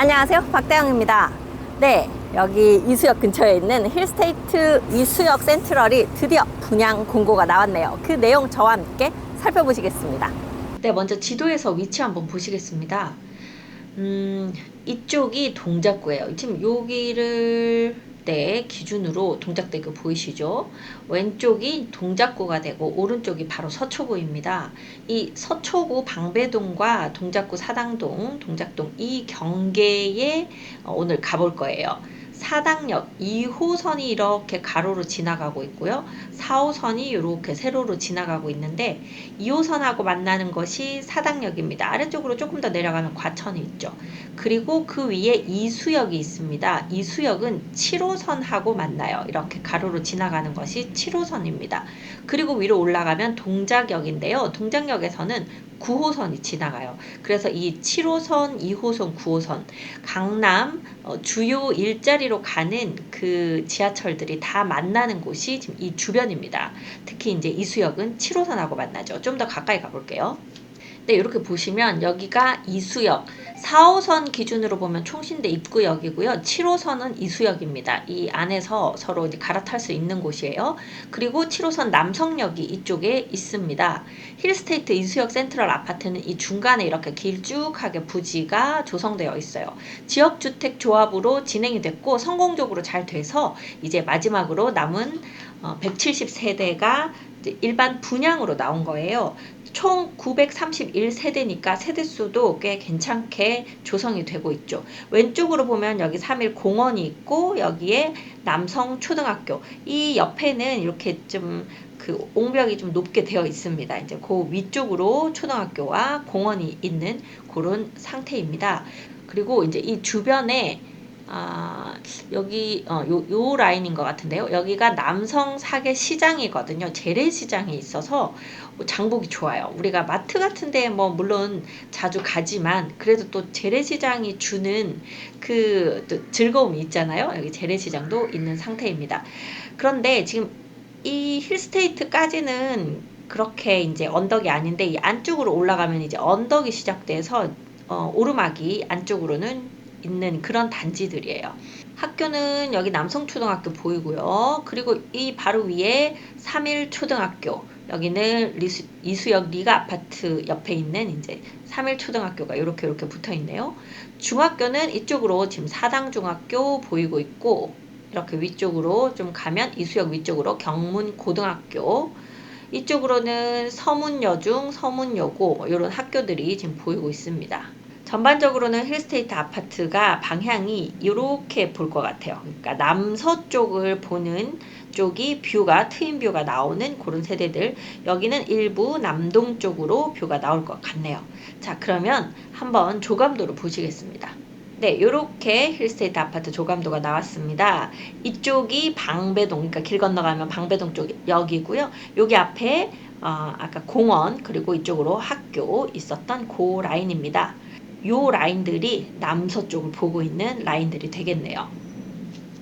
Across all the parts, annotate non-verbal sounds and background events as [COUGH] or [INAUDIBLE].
안녕하세요. 박대영입니다. 네, 여기 이수역 근처에 있는 힐스테이트 이수역 센트럴이 드디어 분양 공고가 나왔네요. 그 내용 저와 함께 살펴보시겠습니다. 네, 먼저 지도에서 위치 한번 보시겠습니다. 음, 이쪽이 동작구예요. 지금 여기를 네, 기준으로 동작대교 보이시죠? 왼쪽이 동작구가 되고 오른쪽이 바로 서초구입니다. 이 서초구 방배동과 동작구 사당동, 동작동 이 경계에 어, 오늘 가볼 거예요. 사당역 2호선이 이렇게 가로로 지나가고 있고요. 4호선이 이렇게 세로로 지나가고 있는데 2호선하고 만나는 것이 사당역입니다. 아래쪽으로 조금 더 내려가면 과천이 있죠. 그리고 그 위에 이수역이 있습니다. 이수역은 7호선하고 만나요. 이렇게 가로로 지나가는 것이 7호선입니다. 그리고 위로 올라가면 동작역인데요. 동작역에서는 9호선이 지나가요. 그래서 이 7호선, 2호선, 9호선, 강남 어, 주요 일자리로 가는 그 지하철들이 다 만나는 곳이 지금 이 주변입니다. 특히 이제 이수역은 7호선하고 만나죠. 좀 더 가까이 가볼게요. 네, 이렇게 보시면 여기가 이수역, 4호선 기준으로 보면 총신대 입구역이고요. 7호선은 이수역입니다. 이 안에서 서로 이제 갈아탈 수 있는 곳이에요. 그리고 7호선 남성역이 이쪽에 있습니다. 힐스테이트 이수역 센트럴 아파트는 이 중간에 이렇게 길쭉하게 부지가 조성되어 있어요. 지역주택 조합으로 진행이 됐고 성공적으로 잘 돼서 이제 마지막으로 남은 170세대가 일반 분양으로 나온 거예요. 총 931세대니까 세대수도 꽤 괜찮게 조성이 되고 있죠. 왼쪽으로 보면 여기 3일 공원이 있고 여기에 남성 초등학교 이 옆에는 이렇게 좀 그 옹벽이 좀 높게 되어 있습니다. 이제 그 위쪽으로 초등학교와 공원이 있는 그런 상태입니다. 그리고 이제 이 주변에 아, 여기 어, 요, 요 라인인 것 같은데요. 여기가 남성 사계 시장이거든요. 재래시장이 있어서 뭐 장복이 좋아요. 우리가 마트 같은 데 뭐 물론 자주 가지만 그래도 또 재래시장이 주는 그 즐거움이 있잖아요. 여기 재래시장도 있는 상태입니다. 그런데 지금 이 힐스테이트까지는 그렇게 이제 언덕이 아닌데 이 안쪽으로 올라가면 이제 언덕이 시작돼서 어, 오르막이 안쪽으로는 있는 그런 단지들이에요. 학교는 여기 남성초등학교 보이고요. 그리고 이 바로 위에 3일 초등학교. 여기는 리수, 이수역 리가 아파트 옆에 있는 이제 3일 초등학교가 이렇게 이렇게 붙어 있네요. 중학교는 이쪽으로 지금 사당 중학교 보이고 있고 이렇게 위쪽으로 좀 가면 이수역 위쪽으로 경문 고등학교 이쪽으로는 서문여중, 서문여고 뭐 이런 학교들이 지금 보이고 있습니다. 전반적으로는 힐스테이트 아파트가 방향이 이렇게 볼 것 같아요. 그러니까 남서쪽을 보는 쪽이 뷰가 트인 뷰가 나오는 그런 세대들 여기는 일부 남동 쪽으로 뷰가 나올 것 같네요. 자 그러면 한번 조감도를 보시겠습니다. 네, 이렇게 힐스테이트 아파트 조감도가 나왔습니다. 이쪽이 방배동, 그러니까 길 건너가면 방배동 쪽 여기고요. 여기 앞에 어, 아까 공원 그리고 이쪽으로 학교 있었던 고 라인입니다. 요 라인들이 남서쪽을 보고 있는 라인들이 되겠네요.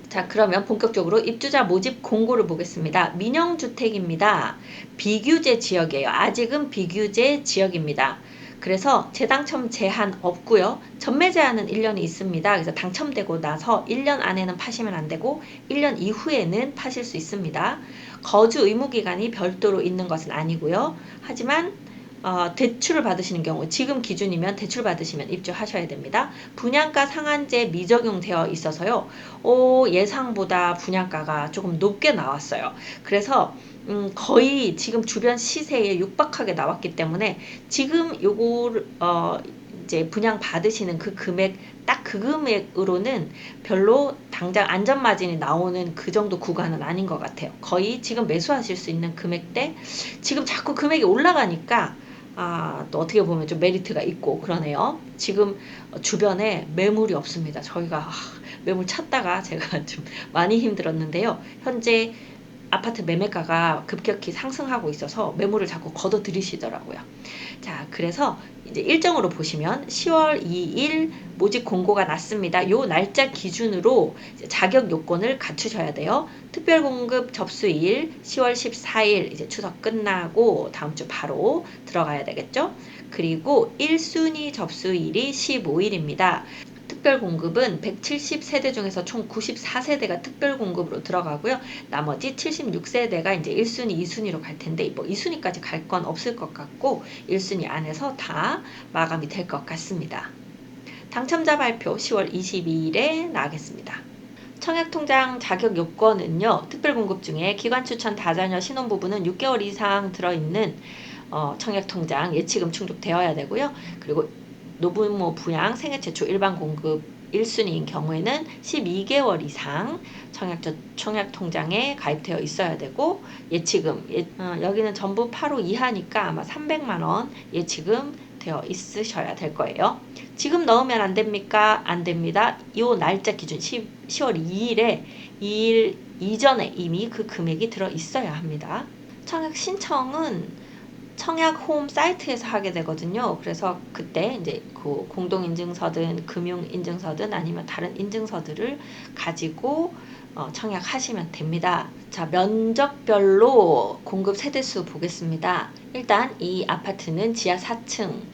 자, 그러면 본격적으로 입주자 모집 공고를 보겠습니다. 민영주택입니다. 비규제 지역이에요. 아직은 비규제 지역입니다. 그래서 재당첨 제한 없고요. 전매 제한은 1년이 있습니다. 그래서 당첨되고 나서 1년 안에는 파시면 안 되고 1년 이후에는 파실 수 있습니다. 거주 의무 기간이 별도로 있는 것은 아니고요. 하지만 어, 대출을 받으시는 경우 지금 기준이면 대출 받으시면 입주하셔야 됩니다. 분양가 상한제 미적용되어 있어서요. 오, 예상보다 분양가가 조금 높게 나왔어요. 그래서 음, 거의 지금 주변 시세에 육박하게 나왔기 때문에 지금 요거를 어, 이제 분양 받으시는 그 금액 딱 그 금액으로는 별로 당장 안전 마진이 나오는 그 정도 구간은 아닌 것 같아요. 거의 지금 매수하실 수 있는 금액대 지금 자꾸 금액이 올라가니까 아, 또 어떻게 보면 좀 메리트가 있고 그러네요. 지금 주변에 매물이 없습니다. 저희가 아, 매물 찾다가 제가 [LAUGHS] 좀 많이 힘들었는데요. 현재 아파트 매매가가 급격히 상승하고 있어서 매물을 자꾸 걷어 들이시더라고요. 자, 그래서 이제 일정으로 보시면 10월 2일 모집 공고가 났습니다. 요 날짜 기준으로 자격 요건을 갖추셔야 돼요. 특별 공급 접수일 10월 14일 이제 추석 끝나고 다음 주 바로 들어가야 되겠죠? 그리고 1순위 접수일이 15일입니다. 특별 공급은 170세대 중에서 총 94세대가 특별 공급으로 들어가고요. 나머지 76세대가 이제 1순위, 2순위로 갈 텐데 뭐 2순위까지 갈 건 없을 것 같고 1순위 안에서 다 마감이 될 것 같습니다. 당첨자 발표 10월 22일에 나가겠습니다. 청약통장 자격 요건은요. 특별공급 중에 기관 추천 다자녀 신혼부부는 6개월 이상 들어있는 어, 청약통장 예치금 충족되어야 되고요. 그리고 노부모 부양 생애 최초 일반 공급 1순위인 경우에는 12개월 이상 청약, 청약 통장에 가입되어 있어야 되고 예치금 예, 어, 여기는 전부 8호 이하니까 아마 300만 원 예치금 되어 있으셔야 될 거예요. 지금 넣으면 안 됩니까? 안 됩니다. 이 날짜 기준 10, 10 월 2일에 2일 이전에 이미 그 금액이 들어 있어야 합니다. 청약 신청은 청약 홈 사이트에서 하게 되거든요. 그래서 그때 이제 그 공동 인증서든 금융 인증서든 아니면 다른 인증서들을 가지고 어, 청약하시면 됩니다. 자, 면적별로 공급 세대수 보겠습니다. 일단 이 아파트는 지하 4층,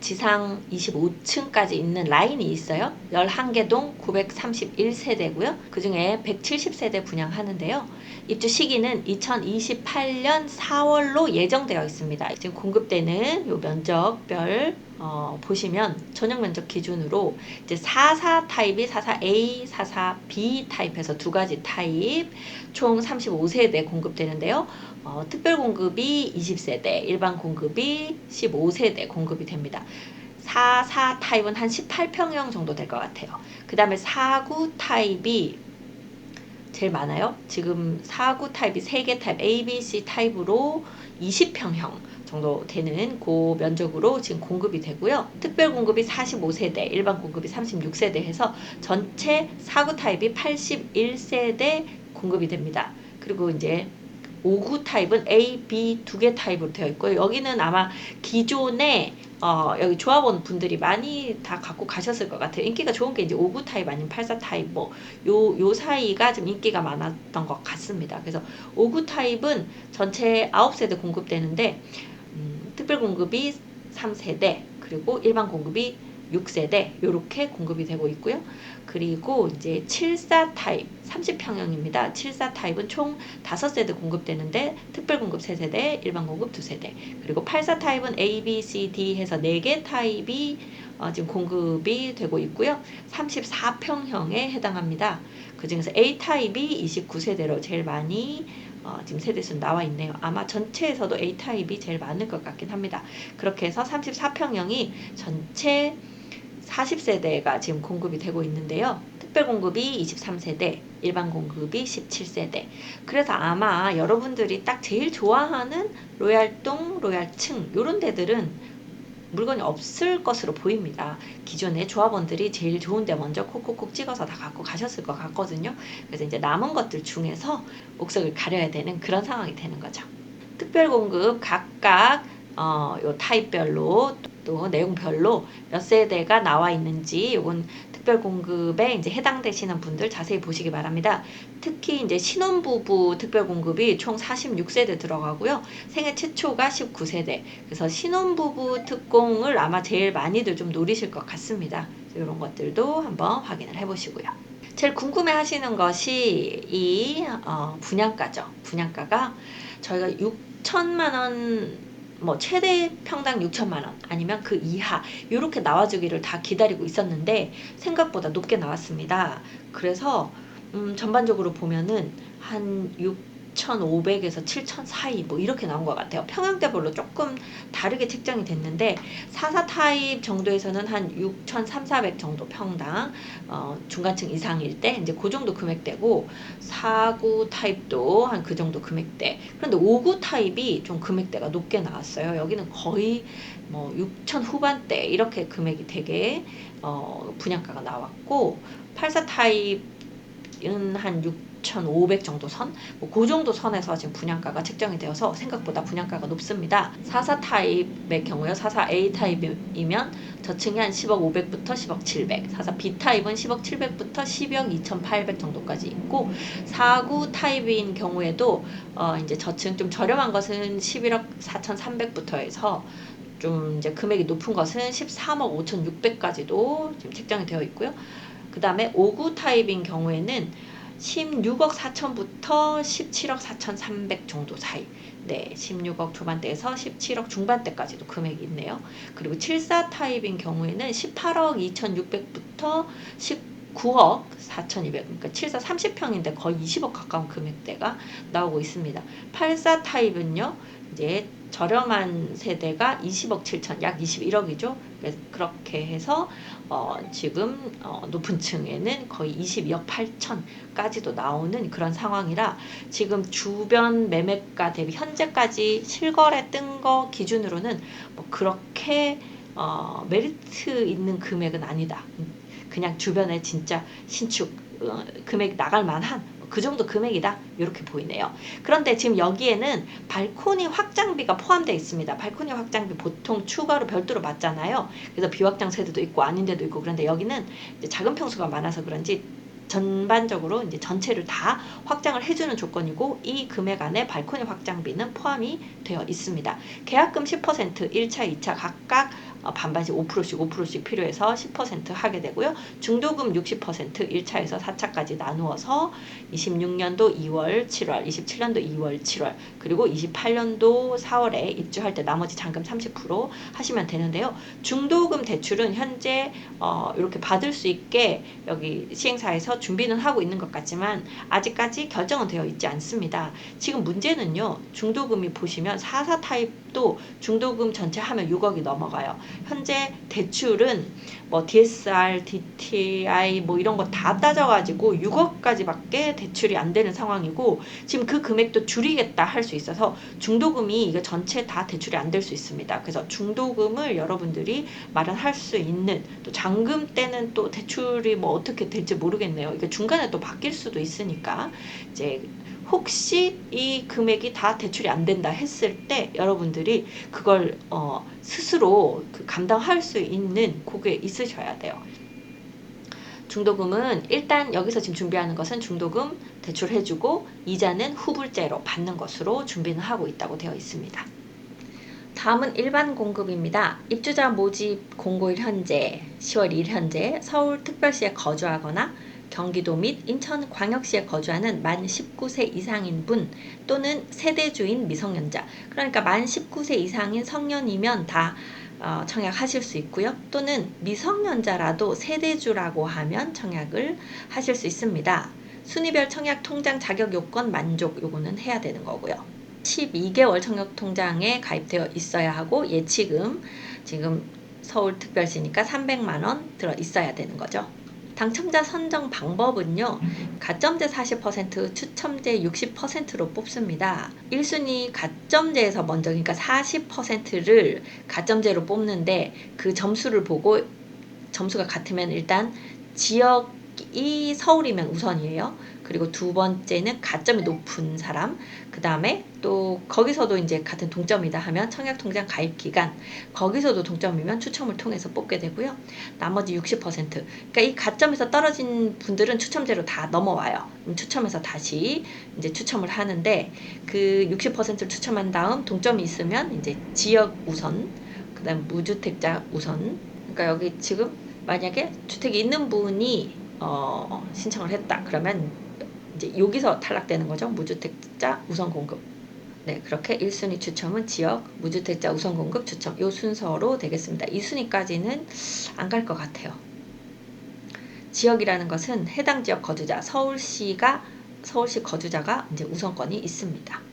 지상 25층까지 있는 라인이 있어요. 11개 동 931세대고요. 그 중에 170세대 분양하는데요. 입주 시기는 2028년 4월로 예정되어 있습니다. 지금 공급되는 요 면적별 어, 보시면 전용 면적 기준으로 이제 44 타입이 44A, 44B 타입에서 두 가지 타입 총 35세대 공급되는데요. 어, 특별 공급이 20세대, 일반 공급이 15세대 공급이 됩니다. 44 타입은 한 18평형 정도 될 것 같아요. 그 다음에 49 타입이 제일 많아요. 지금 49 타입이 3개 타입 A, B, C 타입으로 20평형 정도 되는 그 면적으로 지금 공급이 되고요. 특별 공급이 45세대, 일반 공급이 36세대 해서 전체 49 타입이 81세대 공급이 됩니다. 그리고 이제 59 타입은 A, B 두 개 타입으로 되어 있고요. 여기는 아마 기존에 어, 여기 조합원 분들이 많이 다 갖고 가셨을 것 같아요. 인기가 좋은 게 이제 59 타입 아니면 84 타입 뭐 요 요 사이가 좀 인기가 많았던 것 같습니다. 그래서 59 타입은 전체 9세대 공급되는데 음, 특별 공급이 3세대 그리고 일반 공급이 6세대 이렇게 공급이 되고 있고요. 그리고 이제 74 타입 30평형입니다. 74 타입은 총 5세대 공급되는데 특별 공급 3세대, 일반 공급 2세대. 그리고 84 타입은 A, B, C, D 해서 4개 타입이 어, 지금 공급이 되고 있고요. 34평형에 해당합니다. 그 중에서 A 타입이 29세대로 제일 많이 어, 지금 세대수 나와 있네요. 아마 전체에서도 A 타입이 제일 많을 것 같긴 합니다. 그렇게 해서 34평형이 전체 40세대가 지금 공급이 되고 있는데요. 특별 공급이 23세대, 일반 공급이 17세대. 그래서 아마 여러분들이 딱 제일 좋아하는 로얄동, 로얄층 이런 데들은 물건이 없을 것으로 보입니다. 기존에 조합원들이 제일 좋은 데 먼저 콕콕콕 찍어서 다 갖고 가셨을 것 같거든요. 그래서 이제 남은 것들 중에서 옥석을 가려야 되는 그런 상황이 되는 거죠. 특별 공급 각각 어, 요 타입별로 또 내용별로 몇 세대가 나와 있는지 요건 특별 공급에 이제 해당되시는 분들 자세히 보시기 바랍니다. 특히 이제 신혼부부 특별 공급이 총 46세대 들어가고요. 생애 최초가 19세대. 그래서 신혼부부 특공을 아마 제일 많이들 좀 노리실 것 같습니다. 이런 것들도 한번 확인을 해보시고요. 제일 궁금해 하시는 것이 이 어, 분양가죠. 분양가가 저희가 6천만 원, 뭐 최대 평당 6천만 원 아니면 그 이하 이렇게 나와주기를 다 기다리고 있었는데 생각보다 높게 나왔습니다. 그래서 음, 전반적으로 보면은 한 6. 6,500에서 7,000 사이 뭐 이렇게 나온 것 같아요. 평형대별로 조금 다르게 책정이 됐는데 44 타입 정도에서는 한 6,300, 400 정도 평당 어, 중간층 이상일 때 이제 그 정도 금액대고 49 타입도 한 그 정도 금액대. 그런데 59 타입이 좀 금액대가 높게 나왔어요. 여기는 거의 뭐 6천 후반대 이렇게 금액이 되게 어, 분양가가 나왔고 84 타입은 한 6. 6,500 정도 선, 뭐그 정도 선에서 지금 분양가가 책정이 되어서 생각보다 분양가가 높습니다. 44 타입의 경우요, 44A 타입이면 저층이 한 10억 500부터 10억 700, 44B 타입은 10억 700부터 10억 2,800 정도까지 있고 49 타입인 경우에도 어 이제 저층 좀 저렴한 것은 11억 4,300부터 해서 좀 이제 금액이 높은 것은 13억 5,600까지도 지금 책정이 되어 있고요. 그 다음에 5구 타입인 경우에는 16억 4천부터 17억 4,300 정도 사이. 네, 16억 초반대에서 17억 중반대까지도 금액이 있네요. 그리고 74 타입인 경우에는 18억 2,600부터 19억 4,200. 그러니까 74 30평인데 거의 20억 가까운 금액대가 나오고 있습니다. 84 타입은요. 이제 저렴한 세대가 20억 7천, 약 21억이죠. 그래서 그렇게 해서 어, 지금 어, 높은 층에는 거의 22억 8천까지도 나오는 그런 상황이라 지금 주변 매매가 대비 현재까지 실거래 뜬 거 기준으로는 뭐 그렇게 어, 메리트 있는 금액은 아니다. 그냥 주변에 진짜 신축 어, 금액 나갈 만한 그 정도 금액이다 이렇게 보이네요. 그런데 지금 여기에는 발코니 확장비가 포함되어 있습니다. 발코니 확장비 보통 추가로 별도로 받잖아요. 그래서 비확장 세대도 있고 아닌 데도 있고 그런데 여기는 작은 평수가 많아서 그런지 전반적으로 이제 전체를 다 확장을 해주는 조건이고 이 금액 안에 발코니 확장비는 포함이 되어 있습니다. 계약금 10% 1차, 2차 각각 어, 반반씩 5%씩 5%씩 필요해서 10% 하게 되고요. 중도금 60% 1차에서 4차까지 나누어서 26년도 2월, 7월, 27년도 2월, 7월, 그리고 28년도 4월에 입주할 때 나머지 잔금 30% 하시면 되는데요. 중도금 대출은 현재 어, 이렇게 받을 수 있게 여기 시행사에서 준비는 하고 있는 것 같지만 아직까지 결정은 되어 있지 않습니다. 지금 문제는요. 중도금이 보시면 44 타입 도 중도금 전체 하면 6억이 넘어가요. 현재 대출은 뭐 DSR, DTI 뭐 이런 거 다 따져가지고 6억까지밖에 대출이 안 되는 상황이고 지금 그 금액도 줄이겠다 할 수 있어서 중도금이 이거 전체 다 대출이 안 될 수 있습니다. 그래서 중도금을 여러분들이 마련할 수 있는 또 잔금 때는 또 대출이 뭐 어떻게 될지 모르겠네요. 이게 중간에 또 바뀔 수도 있으니까 이제 혹시 이 금액이 다 대출이 안 된다 했을 때 여러분들이 그걸 어, 스스로 그 감당할 수 있는 그게 있으셔야 돼요. 중도금은 일단 여기서 지금 준비하는 것은 중도금 대출해주고 이자는 후불제로 받는 것으로 준비는 하고 있다고 되어 있습니다. 다음은 일반 공급입니다. 입주자 모집 공고일 현재 10월 1일 현재 서울 특별시에 거주하거나 경기도 및 인천 광역시에 거주하는 만 19세 이상인 분 또는 세대주인 미성년자 그러니까 만 19세 이상인 성년이면 다 어, 청약하실 수 있고요. 또는 미성년자라도 세대주라고 하면 청약을 하실 수 있습니다. 순위별 청약 통장 자격 요건 만족 요거는 해야 되는 거고요. 12개월 청약 통장에 가입되어 있어야 하고 예치금 지금 서울특별시니까 300만 원 들어 있어야 되는 거죠. 당첨자 선정 방법은요. 가점제 40%, 추첨제 60%로 뽑습니다. 1순위 가점제에서 먼저 그러니까 40%를 가점제로 뽑는데 그 점수를 보고 점수가 같으면 일단 지역 이 서울이면 우선이에요. 그리고 두 번째는 가점이 높은 사람, 그 다음에 또 거기서도 이제 같은 동점이다 하면 청약통장 가입 기간, 거기서도 동점이면 추첨을 통해서 뽑게 되고요. 나머지 60%, 그러니까 이 가점에서 떨어진 분들은 추첨제로 다 넘어와요. 추첨해서 다시 이제 추첨을 하는데 그 60%를 추첨한 다음 동점이 있으면 이제 지역 우선, 그 다음 무주택자 우선, 그러니까 여기 지금 만약에 주택이 있는 분이 어, 신청을 했다. 그러면 이제 여기서 탈락되는 거죠. 무주택자 우선 공급. 네, 그렇게 1순위 추첨은 지역 무주택자 우선 공급 추첨 요 순서로 되겠습니다. 2순위까지는 안 갈 것 같아요. 지역이라는 것은 해당 지역 거주자 서울시가 서울시 거주자가 이제 우선권이 있습니다.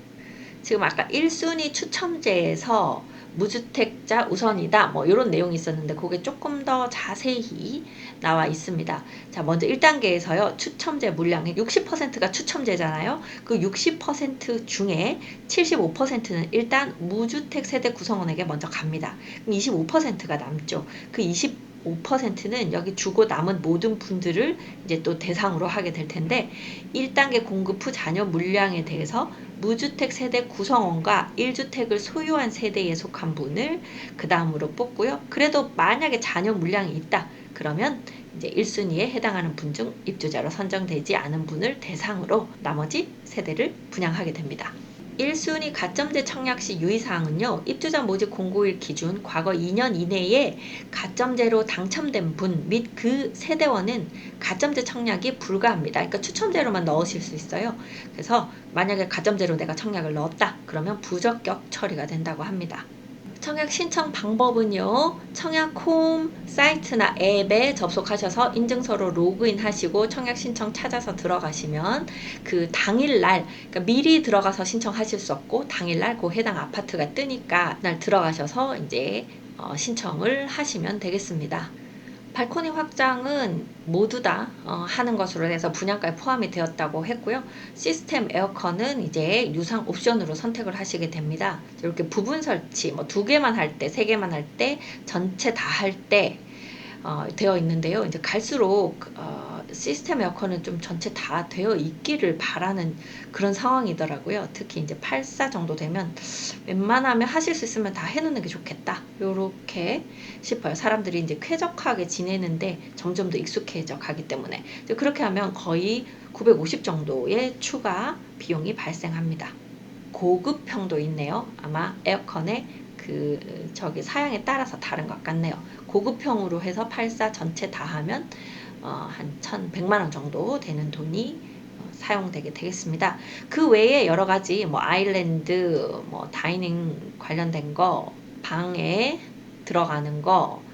지금 아까 1순위 추첨제에서 무주택자 우선이다 뭐 이런 내용이 있었는데 그게 조금 더 자세히 나와 있습니다. 자 먼저 1단계에서요 추첨제 물량의 60%가 추첨제잖아요. 그 60% 중에 75%는 일단 무주택 세대 구성원에게 먼저 갑니다. 그럼 25%가 남죠. 그 20, 5%는 여기 주고 남은 모든 분들을 이제 또 대상으로 하게 될 텐데 1단계 공급 후 자녀 물량에 대해서 무주택 세대 구성원과 1주택을 소유한 세대에 속한 분을 그 다음으로 뽑고요. 그래도 만약에 자녀 물량이 있다. 그러면 이제 1순위에 해당하는 분 중 입주자로 선정되지 않은 분을 대상으로 나머지 세대를 분양하게 됩니다. 1순위 가점제 청약 시 유의사항은요. 입주자 모집 공고일 기준 과거 2년 이내에 가점제로 당첨된 분 및 그 세대원은 가점제 청약이 불가합니다. 그러니까 추첨제로만 넣으실 수 있어요. 그래서 만약에 가점제로 내가 청약을 넣었다. 그러면 부적격 처리가 된다고 합니다. 청약 신청 방법은요. 청약홈 사이트나 앱에 접속하셔서 인증서로 로그인 하시고 청약 신청 찾아서 들어가시면 그 당일날 그러니까 미리 들어가서 신청하실 수 없고 당일날 그 해당 아파트가 뜨니까 날 들어가셔서 이제 어, 신청을 하시면 되겠습니다. 발코니 확장은 모두 다 어, 하는 것으로 해서 분양가에 포함이 되었다고 했고요. 시스템 에어컨은 이제 유상 옵션으로 선택을 하시게 됩니다. 이렇게 부분 설치, 뭐 두 개만 할 때, 세 개만 할 때, 전체 다 할 때 어, 되어 있는데요. 이제 갈수록 어, 시스템 에어컨은 좀 전체 다 되어 있기를 바라는 그런 상황이더라고요. 특히 이제 84 정도 되면 웬만하면 하실 수 있으면 다 해놓는 게 좋겠다. 요렇게 싶어요. 사람들이 이제 쾌적하게 지내는데 점점 더 익숙해져 가기 때문에 그렇게 하면 거의 950 정도의 추가 비용이 발생합니다. 고급형도 있네요. 아마 에어컨의 그 저기 사양에 따라서 다른 것 같네요. 고급형으로 해서 84 전체 다 하면 어, 한 1,100만 원 정도 되는 돈이 어, 사용되게 되겠습니다. 그 외에 여러 가지 뭐 아일랜드, 뭐 다이닝 관련된 거, 방에 들어가는 거,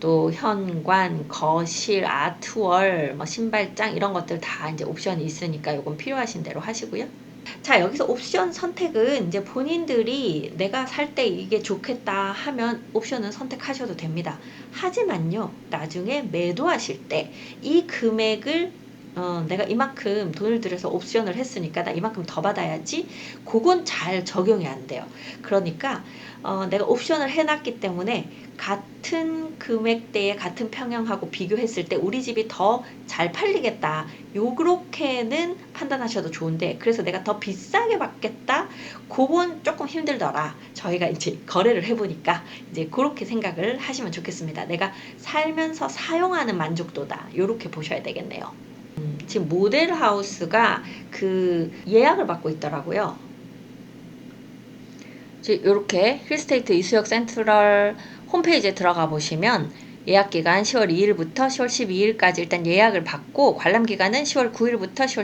또 현관, 거실, 아트월, 뭐 신발장 이런 것들 다 이제 옵션이 있으니까 요건 필요하신 대로 하시고요. 자, 여기서 옵션 선택은 이제 본인들이 내가 살 때 이게 좋겠다 하면 옵션은 선택하셔도 됩니다. 하지만요, 나중에 매도하실 때 이 금액을 어, 내가 이만큼 돈을 들여서 옵션을 했으니까 나 이만큼 더 받아야지. 그건 잘 적용이 안 돼요. 그러니까 어, 내가 옵션을 해놨기 때문에 같은 금액대에 같은 평형하고 비교했을 때 우리 집이 더 잘 팔리겠다. 요렇게는 판단하셔도 좋은데 그래서 내가 더 비싸게 받겠다. 그건 조금 힘들더라. 저희가 이제 거래를 해보니까 이제 그렇게 생각을 하시면 좋겠습니다. 내가 살면서 사용하는 만족도다. 요렇게 보셔야 되겠네요. 음, 지금 모델 하우스가 그 예약을 받고 있더라고요. 이렇게 힐스테이트 이수역 센트럴 홈페이지에 들어가 보시면 예약 기간 10월 2일부터 10월 12일까지 일단 예약을 받고 관람 기간은 10월 9일부터 10월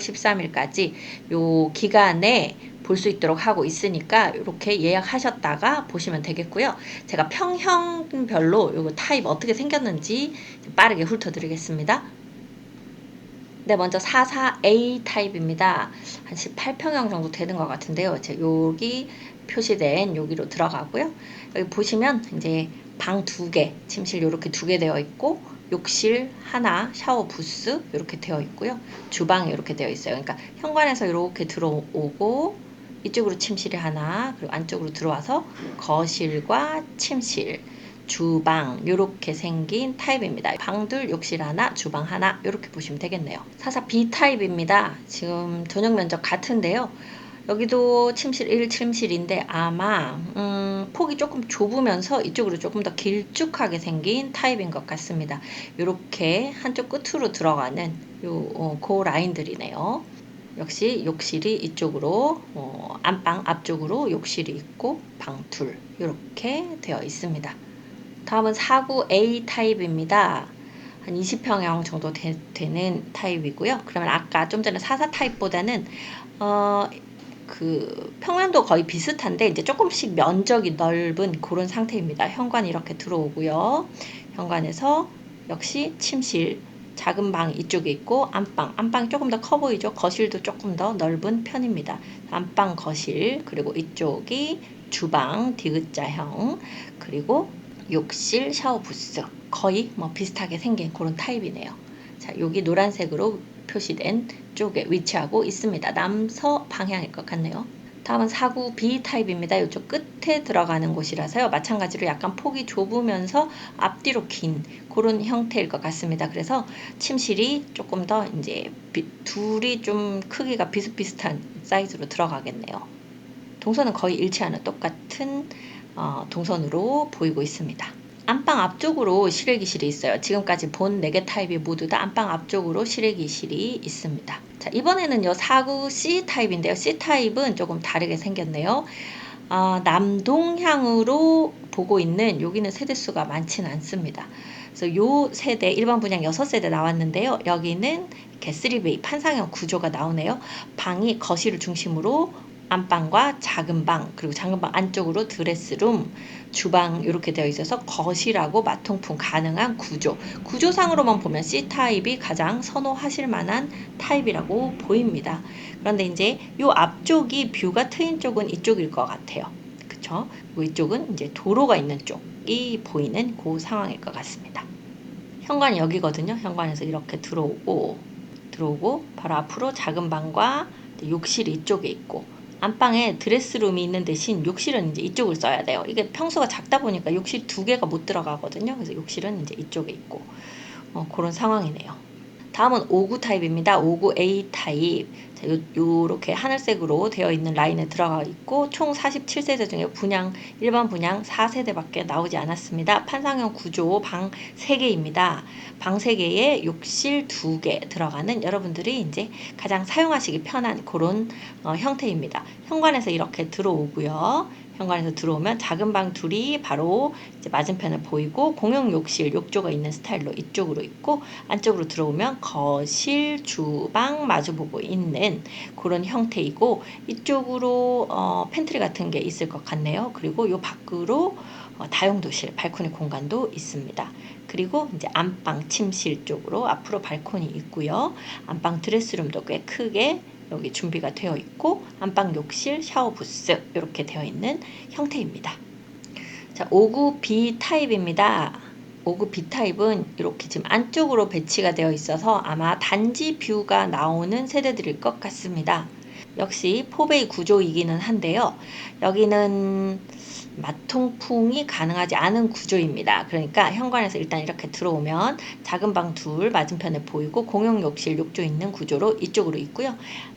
13일까지 요 기간에 볼 수 있도록 하고 있으니까 이렇게 예약하셨다가 보시면 되겠고요. 제가 평형별로 요거 타입 어떻게 생겼는지 빠르게 훑어드리겠습니다. 네, 먼저 44A 타입입니다. 한 18평형 정도 되는 것 같은데요. 제 여기 표시된 여기로 들어가고요. 여기 보시면 이제 방 두 개, 침실 이렇게 두 개 되어 있고 욕실 하나, 샤워 부스 이렇게 되어 있고요. 주방이 이렇게 되어 있어요. 그러니까 현관에서 이렇게 들어오고 이쪽으로 침실이 하나, 그리고 안쪽으로 들어와서 거실과 침실, 주방 이렇게 생긴 타입입니다. 방 둘, 욕실 하나, 주방 하나 이렇게 보시면 되겠네요. 사사 B 타입입니다. 지금 전용 면적 같은데요. 여기도 침실 1 침실인데 아마 음, 폭이 조금 좁으면서 이쪽으로 조금 더 길쭉하게 생긴 타입인 것 같습니다. 이렇게 한쪽 끝으로 들어가는 요, 어, 그 라인들이네요. 역시 욕실이 이쪽으로 어, 안방 앞쪽으로 욕실이 있고 방 둘 이렇게 되어 있습니다. 다음은 49 A 타입입니다. 한 20평형 정도 되, 는 타입이고요. 그러면 아까 좀 전에 44 타입보다는 어, 그 평면도 거의 비슷한데 이제 조금씩 면적이 넓은 그런 상태입니다. 현관이 이렇게 들어오고요. 현관에서 역시 침실 작은 방 이쪽에 있고 안방 안방이 조금 더 커 보이죠. 거실도 조금 더 넓은 편입니다. 안방 거실 그리고 이쪽이 주방 디귿자형 그리고 욕실 샤워 부스 거의 뭐 비슷하게 생긴 그런 타입이네요. 자 여기 노란색으로 표시된 쪽에 위치하고 있습니다. 남서 방향일 것 같네요. 다음은 사구 B 타입입니다. 이쪽 끝에 들어가는 곳이라서요. 마찬가지로 약간 폭이 좁으면서 앞뒤로 긴 그런 형태일 것 같습니다. 그래서 침실이 조금 더 이제 비, 둘이 좀 크기가 비슷비슷한 사이즈로 들어가겠네요. 동선은 거의 일치하는 똑같은 어, 동선으로 보이고 있습니다. 안방 앞쪽으로 실외기실이 있어요. 지금까지 본 4개 타입이 모두 다 안방 앞쪽으로 실외기실이 있습니다. 자, 이번에는요, 4구 C 타입인데요. C 타입은 조금 다르게 생겼네요. 아, 남동향으로 보고 있는 여기는 세대수가 많지는 않습니다. 그래서 요 세대 일반 분양 6세대 나왔는데요. 여기는 개쓰리베이 판상형 구조가 나오네요. 방이 거실을 중심으로 안방과 작은 방 그리고 작은 방 안쪽으로 드레스룸, 주방 이렇게 되어 있어서 거실하고 마통풍 가능한 구조. 구조상으로만 보면 C 타입이 가장 선호하실 만한 타입이라고 보입니다. 그런데 이제 요 앞쪽이 뷰가 트인 쪽은 이쪽일 것 같아요. 그쵸? 그리고 이쪽은 이제 도로가 있는 쪽이 보이는 그 상황일 것 같습니다. 현관이 여기거든요. 현관에서 이렇게 들어오고 들어오고 바로 앞으로 작은 방과 욕실이 이쪽에 있고 안방에 드레스룸이 있는 대신 욕실은 이제 이쪽을 써야 돼요. 이게 평수가 작다 보니까 욕실 두 개가 못 들어가거든요. 그래서 욕실은 이제 이쪽에 있고 어, 그런 상황이네요. 다음은 59 타입입니다. 59 A 타입. 요렇게 하늘색으로 되어 있는 라인에 들어가 있고 총 47세대 중에 분양 일반 분양 4세대밖에 나오지 않았습니다. 판상형 구조 방 3개입니다. 방 3개에 욕실 2개 들어가는 여러분들이 이제 가장 사용하시기 편한 그런 어, 형태입니다. 현관에서 이렇게 들어오고요. 현관에서 들어오면 작은 방 둘이 바로 이제 맞은편을 보이고 공용 욕실 욕조가 있는 스타일로 이쪽으로 있고 안쪽으로 들어오면 거실, 주방 마주보고 있는 그런 형태이고 이쪽으로 어, 팬트리 같은 게 있을 것 같네요. 그리고 요 밖으로 어, 다용도실, 발코니 공간도 있습니다. 그리고 이제 안방 침실 쪽으로 앞으로 발코니 있고요. 안방 드레스룸도 꽤 크게 여기 준비가 되어 있고 안방 욕실, 샤워 부스 이렇게 되어 있는 형태입니다. 자, 59B 타입입니다. 59B 타입은 이렇게 지금 안쪽으로 배치가 되어 있어서 아마 단지 뷰가 나오는 세대들일 것 같습니다. 역시 포베이 구조이기는 한데요. 여기는 마통풍이 가능하지 않은 구조입니다. 그러니까 현관에서 일단 이렇게 들어오면 작은 방 둘 맞은편에 보이고 공용 욕실 욕조 있는 구조로 이쪽으로 있고요.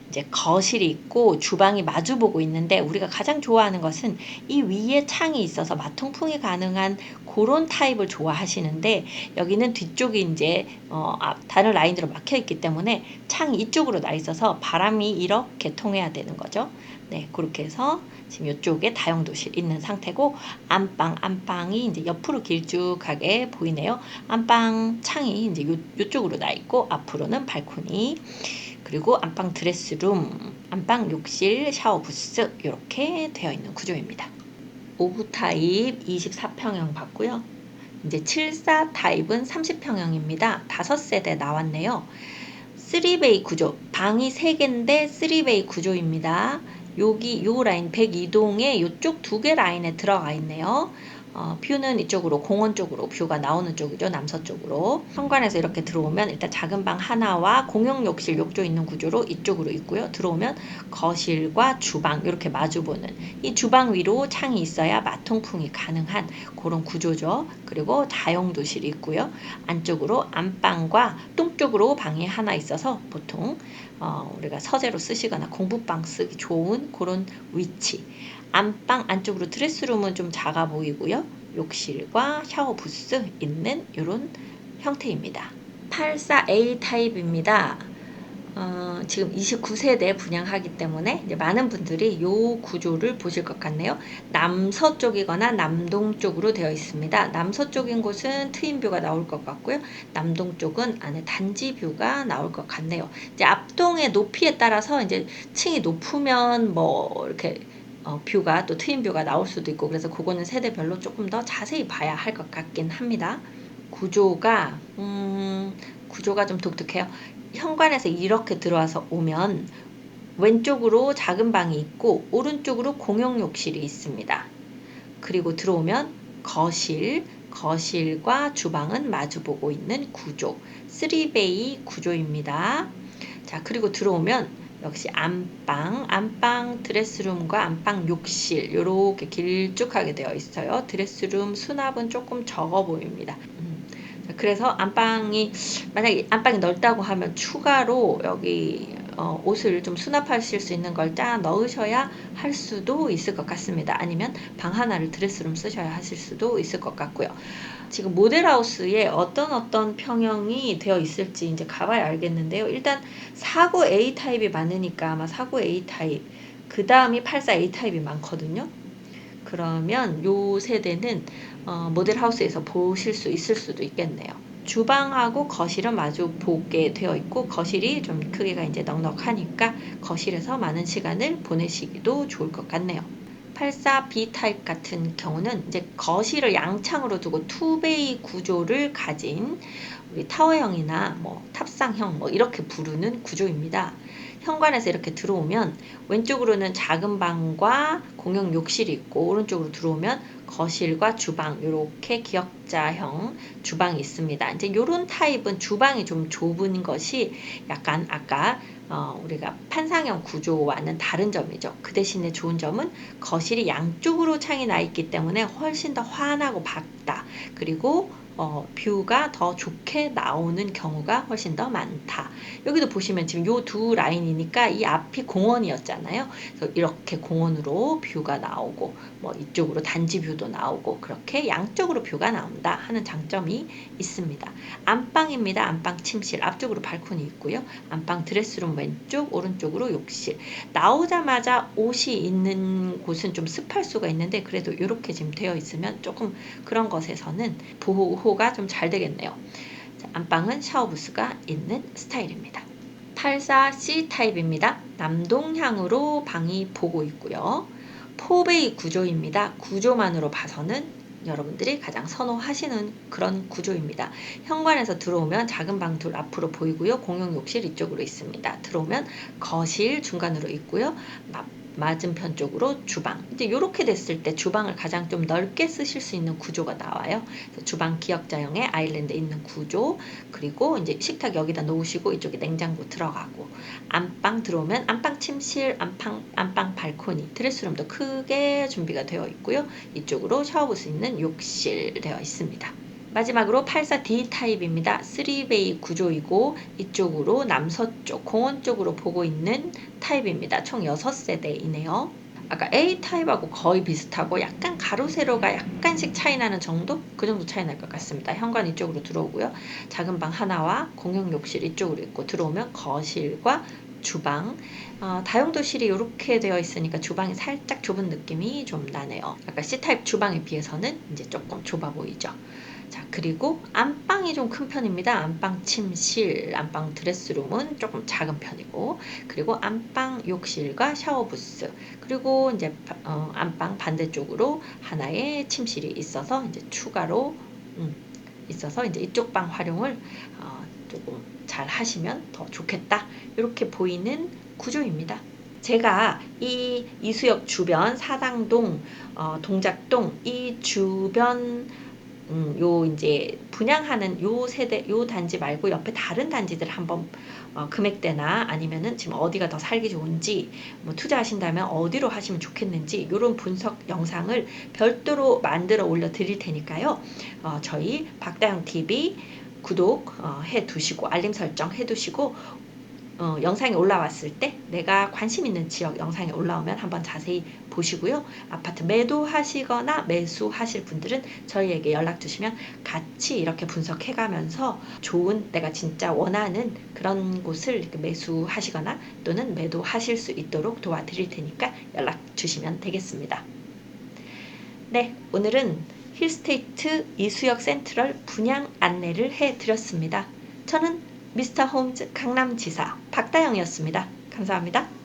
이제 거실이 있고 주방이 마주 보고 있는데 우리가 가장 좋아하는 것은 이 위에 창이 있어서 마통풍이 가능한 그런 타입을 좋아하시는데 여기는 뒤쪽이 이제 어, 다른 라인으로 막혀 있기 때문에 창이 이쪽으로 나 있어서 바람이 이렇게 통해야 되는 거죠. 네, 그렇게 해서 지금 이쪽에 다용도실 있는 상태고 안방 안방이 이제 옆으로 길쭉하게 보이네요. 안방 창이 이제 요, 요쪽으로 나 있고 앞으로는 발코니 그리고 안방 드레스룸, 안방 욕실, 샤워 부스 이렇게 되어 있는 구조입니다. 5구 타입 24평형 봤고요. 이제 74 타입은 30평형입니다. 5세대 나왔네요. 3베이 구조, 방이 3개인데 3베이 구조입니다. 여기 요 라인 102동에 요쪽 두 개 라인에 들어가 있네요. 어, 뷰는 이쪽으로 공원 쪽으로 뷰가 나오는 쪽이죠. 남서쪽으로. 현관에서 이렇게 들어오면 일단 작은 방 하나와 공용 욕실 욕조 있는 구조로 이쪽으로 있고요. 들어오면 거실과 주방 이렇게 마주보는 이 주방 위로 창이 있어야 마통풍이 가능한 그런 구조죠. 그리고 다용도실이 있고요. 안쪽으로 안방과 똥쪽으로 방이 하나 있어서 보통 어, 우리가 서재로 쓰시거나 공부방 쓰기 좋은 그런 위치. 안방 안쪽으로 드레스룸은 좀 작아 보이고요. 욕실과 샤워 부스 있는 이런 형태입니다. 84A 타입입니다. 어, 지금 29세대 분양하기 때문에 많은 분들이 이 구조를 보실 것 같네요. 남서쪽이거나 남동쪽으로 되어 있습니다. 남서쪽인 곳은 트윈뷰가 나올 것 같고요. 남동쪽은 안에 단지 뷰가 나올 것 같네요. 이제 앞동의 높이에 따라서 이제 층이 높으면 뭐 이렇게 어, 뷰가 또 트윈 뷰가 나올 수도 있고 그래서 그거는 세대별로 조금 더 자세히 봐야 할 것 같긴 합니다. 구조가 음, 구조가 좀 독특해요. 현관에서 이렇게 들어와서 오면 왼쪽으로 작은 방이 있고 오른쪽으로 공용 욕실이 있습니다. 그리고 들어오면 거실, 거실과 주방은 마주보고 있는 구조. 3베이 구조입니다. 자, 그리고 들어오면 역시 안방, 안방 드레스룸과 안방 욕실 이렇게 길쭉하게 되어 있어요. 드레스룸 수납은 조금 적어 보입니다. 음. 그래서 안방이 만약에 안방이 넓다고 하면 추가로 여기 어, 옷을 좀 수납하실 수 있는 걸 짜 넣으셔야 할 수도 있을 것 같습니다. 아니면 방 하나를 드레스룸 쓰셔야 하실 수도 있을 것 같고요. 지금 모델하우스에 어떤 어떤 평형이 되어 있을지 이제 가봐야 알겠는데요. 일단 49 A 타입이 많으니까 아마 49 A 타입, 그 다음이 84 A 타입이 많거든요. 그러면 요 세대는 어, 모델하우스에서 보실 수 있을 수도 있겠네요. 주방하고 거실은 마주 보게 되어 있고 거실이 좀 크기가 이제 넉넉하니까 거실에서 많은 시간을 보내시기도 좋을 것 같네요. 84B 타입 같은 경우는 이제 거실을 양창으로 두고 투베이 구조를 가진 우리 타워형이나 뭐 탑상형 뭐 이렇게 부르는 구조입니다. 현관에서 이렇게 들어오면 왼쪽으로는 작은 방과 공용 욕실이 있고 오른쪽으로 들어오면 거실과 주방 이렇게 기역자형 주방이 있습니다. 이제 이런 타입은 주방이 좀 좁은 것이 약간 아까 어, 우리가 판상형 구조와는 다른 점이죠. 그 대신에 좋은 점은 거실이 양쪽으로 창이 나 있기 때문에 훨씬 더 환하고 밝다. 그리고 어, 뷰가 더 좋게 나오는 경우가 훨씬 더 많다. 여기도 보시면 지금 요 두 라인이니까 이 앞이 공원이었잖아요. 그래서 이렇게 공원으로 뷰가 나오고 뭐 이쪽으로 단지 뷰도 나오고 그렇게 양쪽으로 뷰가 나온다 하는 장점이 있습니다. 안방입니다. 안방 침실 앞쪽으로 발코니 있고요. 안방 드레스룸 왼쪽 오른쪽으로 욕실. 나오자마자 옷이 있는 곳은 좀 습할 수가 있는데 그래도 이렇게 지금 되어 있으면 조금 그런 것에서는 보호 가 좀 잘 되겠네요. 자, 안방은 샤워 부스가 있는 스타일입니다. 84C 타입입니다. 남동향으로 방이 보고 있고요. 포베이 구조입니다. 구조만으로 봐서는 여러분들이 가장 선호하시는 그런 구조입니다. 현관에서 들어오면 작은 방 둘 앞으로 보이고요. 공용 욕실 이쪽으로 있습니다. 들어오면 거실 중간으로 있고요. 맞은편 쪽으로 주방. 이제 이렇게 됐을 때 주방을 가장 좀 넓게 쓰실 수 있는 구조가 나와요. 주방 기역자형의 아일랜드 있는 구조. 그리고 이제 식탁 여기다 놓으시고 이쪽에 냉장고 들어가고 안방 들어오면 안방 침실, 안방 안방 발코니, 드레스룸도 크게 준비가 되어 있고요. 이쪽으로 샤워부스 있는 욕실 되어 있습니다. 마지막으로 84D 타입입니다. 3베이 구조이고 이쪽으로 남서쪽 공원 쪽으로 보고 있는 타입입니다. 총 6세대이네요. 아까 A 타입하고 거의 비슷하고 약간 가로 세로가 약간씩 차이 나는 정도? 그 정도 차이 날 것 같습니다. 현관 이쪽으로 들어오고요. 작은 방 하나와 공용 욕실 이쪽으로 있고 들어오면 거실과 주방 어, 다용도실이 이렇게 되어 있으니까 주방이 살짝 좁은 느낌이 좀 나네요. 아까 C타입 주방에 비해서는 이제 조금 좁아 보이죠. 자, 그리고 안방이 좀 큰 편입니다. 안방 침실, 안방 드레스룸은 조금 작은 편이고, 그리고 안방 욕실과 샤워 부스, 그리고 이제 어, 안방 반대쪽으로 하나의 침실이 있어서 이제 추가로 음, 있어서 이제 이쪽 방 활용을 어, 조금 잘 하시면 더 좋겠다. 이렇게 보이는 구조입니다. 제가 이 이수역 주변 사당동, 어, 동작동 이 주변 음, 요 이제 분양하는 요 세대 요 단지 말고 옆에 다른 단지들 한번 어, 금액대나 아니면은 지금 어디가 더 살기 좋은지 뭐 투자하신다면 어디로 하시면 좋겠는지 이런 분석 영상을 별도로 만들어 올려 드릴 테니까요. 어, 저희 박다영 TV 구독 어, 해 두시고 알림 설정 해 두시고 어, 영상이 올라왔을 때 내가 관심 있는 지역 영상이 올라오면 한번 자세히 보시고요. 아파트 매도하시거나 매수하실 분들은 저희에게 연락 주시면 같이 이렇게 분석해 가면서 좋은 내가 진짜 원하는 그런 곳을 매수하시거나 또는 매도하실 수 있도록 도와드릴 테니까 연락 주시면 되겠습니다. 네, 오늘은 힐스테이트 이수역 센트럴 분양 안내를 해 드렸습니다. 저는 미스터 홈즈 강남지사 박다영이었습니다. 감사합니다.